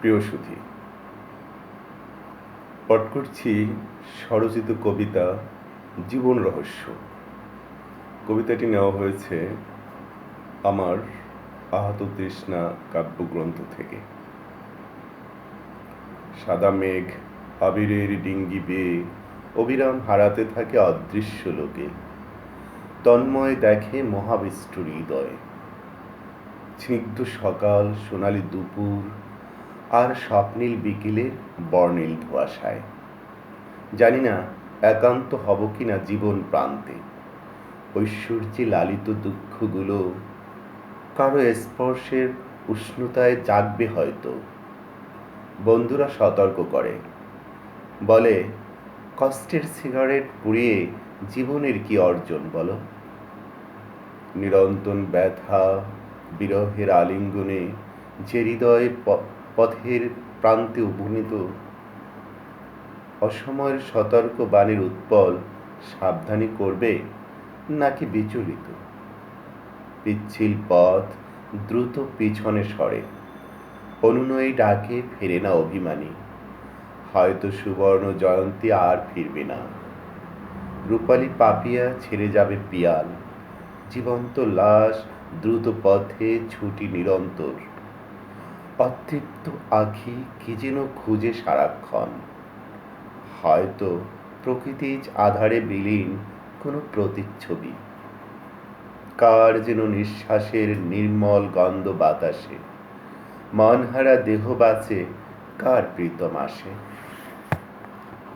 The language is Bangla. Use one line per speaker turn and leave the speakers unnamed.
প্রিয় সুধী পাঠ করছি স্বরচিত কবিতা জীবন রহস্য। কবিতাটি নেওয়া হয়েছে আমার আহত তৃষ্ণা কাব্যগ্রন্থ থেকে। সাদা মেঘ আবিরের ডিঙ্গি বেয়ে অবিরাম হারাতে থাকে অদৃশ্য লোকে। তন্ময় দেখে মহাবিষ্টুর হৃদয়। স্নিগ্ধ সকাল, সোনালি দুপুর আর স্বপ্নীল বিকেলের বর্ণিল ধোয়াশায়। জানি না একান্ত হব কি না জীবন প্রান্তে। ঐশ্বর্যে লালিত দুঃখগুলো কারও স্পর্শের উষ্ণতায় জাগবে হয়তো। বন্ধুরা সতর্ক করে। বলে, কষ্টের সিগারেট পুড়িয়ে জীবনের কি অর্জন বলো? নিরন্তন ব্যথা বিরহের আলিঙ্গনে যে হৃদয় পথের প্রান্তে উপনীত। অসময়ের সতর্ক বাণীর উৎপল সাবধানী করবে নাকি বিচলিত? পিচ্ছিল পথ দ্রুত পিছনে সরে। অনুনয়ী ডাকে, ফেরে না অভিমানী। হয়তো সুবর্ণ জয়ন্তী আর ফিরবে না। রূপালী পাপিয়া ছেড়ে যাবে পিয়াল। জীবন্ত লাশ দ্রুত পথে ছুটি নিরন্তর। অতৃপ্ত আখি কি যেন খুঁজে সারাক্ষণ। হয়তো প্রকৃতির আধারে বিলীন কোনো প্রতিচ্ছবি। কার যেন নিঃশ্বাসের নির্মল গন্ধ বাতাসে। মনহারা দেহ বাঁচে কার প্রীতম আসে।